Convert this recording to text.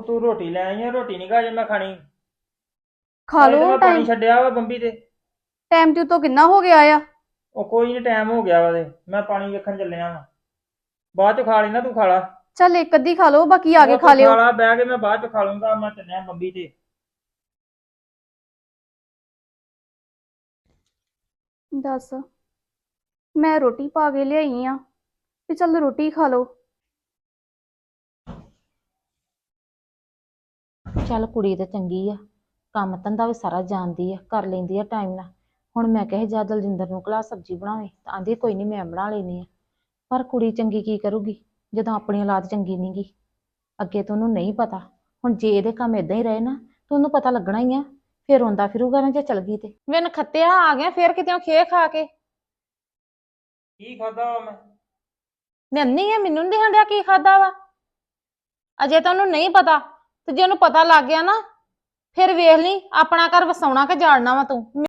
ਉਹ ਤੂੰ ਰੋਟੀ ਲੈ ਆਈ ਆ ਰੋਟੀ ਨਹੀਂ ਗਾ ਜੇ ਮੈਂ ਖਾਣੀ। ਖਾ ਅਜੇ ਤਾਂ ਲਓ ਮੈਂ ਪਾਣੀ ਟਾਈਮ ਛੱਡਿਆ ਵਾ ਬੰਬੀ ਤੇ। ਟਾਈਮ ਤੇ ਤੋਂ ਕਿੰਨਾ ਹੋ ਗਿਆ ਆ? ਉਹ ਕੋਈ ਨਹੀਂ ਟਾਈਮ ਹੋ ਗਿਆ ਵਾ ਤੇ। ਮੈਂ ਪਾਣੀ ਵੇਖਣ ਚੱਲਿਆ ਵਾ। ਬਾਅਦ ਚ ਖਾ ਨਾ ਤੂੰ ਖਾ ਲਾ ਚੱਲ ਇੱਕ ਅੱਧੀ ਖਾ ਲਓ ਬਾਕੀ ਆ ਕੇ ਖਾ ਲਿਓ। ਲਾ ਬਹਿ ਕੇ ਮੈਂ ਬਾਅਦ ਚ ਖਾ ਲੂੰਗਾ ਮੈਂ ਚੱਲਿਆ ਬੰਬੀ ਤੇ। ਦੱਸ ਮੈਂ ਰੋਟੀ ਪਾ ਕੇ ਲਿਆਈ ਆ ਤੇ ਚੱਲ ਰੋਟੀ ਖਾ ਲਓ। ਚੱਲ ਕੁੜੀ ਤੇ ਚੰਗੀ ਆ ਕੰਮ ਧੰਦਾ ਵੀ ਸਾਰਾ ਜਾਣਦੀ ਆ ਕਰ ਲੈਂਦੀ ਆ ਟਾਈਮ ਨਾਲ। ਹੁਣ ਮੈਂ ਕਹੇ ਜਾ ਦਲਜਿੰਦਰ ਨੂੰ ਕਲਾ ਸਬਜ਼ੀ ਬਣਾਵੇ ਤਾਂ ਆਂਦੀ ਕੋਈ ਨਹੀਂ ਮੈਂ ਬਣਾ ਲੈਣੀ ਆ। ਪਰ ਕੁੜੀ ਚੰਗੀ ਕੀ ਕਰੂਗੀ ਜਦੋਂ ਆਪਣੀ ਔਲਾਦ ਚੰਗੀ ਨੀ ਗੀ? ਅੱਗੇ ਤੋਂ ਉਹਨੂੰ ਨਹੀਂ ਪਤਾ। ਹੁਣ ਜੇ ਇਹਦੇ ਕੰਮ ਇਦਾਂ ਹੀ ਰਹੇ ਨਾ ਤਾਂ ਉਹਨੂੰ ਪਤਾ ਲੱਗਣਾ ਹੀ ਆ। ਫਿਰ ਰੋਂਦਾ ਫਿਰੂਗਾ ਨਾ ਜੇ ਚਲ ਗਈ ਤੇ। ਵੇ ਨਖੱਤਿਆ ਆ ਗਿਆ ਫਿਰ ਕਿਤੇ ਖੇ ਖਾ ਕੇ। ਕੀ ਖਾਦਾ ਵਾ ਮੈਂ? ਨੰਨੀ ਆ ਮੈਨੂੰ ਨੀ ਦਿਖਣ ਡਿਆ ਕੀ ਖਾਦਾ ਵਾ। ਅਜੇ ਤਾਂ ਉਹਨੂੰ ਨਹੀਂ ਪਤਾ। ਤੇ ਜੇ ਉਹਨੂੰ ਪਤਾ ਲੱਗ ਗਿਆ ਨਾ, ਫਿਰ ਵੇਖ ਲਈ, ਆਪਣਾ ਘਰ ਵਸਾਉਣਾ ਕਿ ਜਾੜਨਾ ਵਾ ਤੂੰ।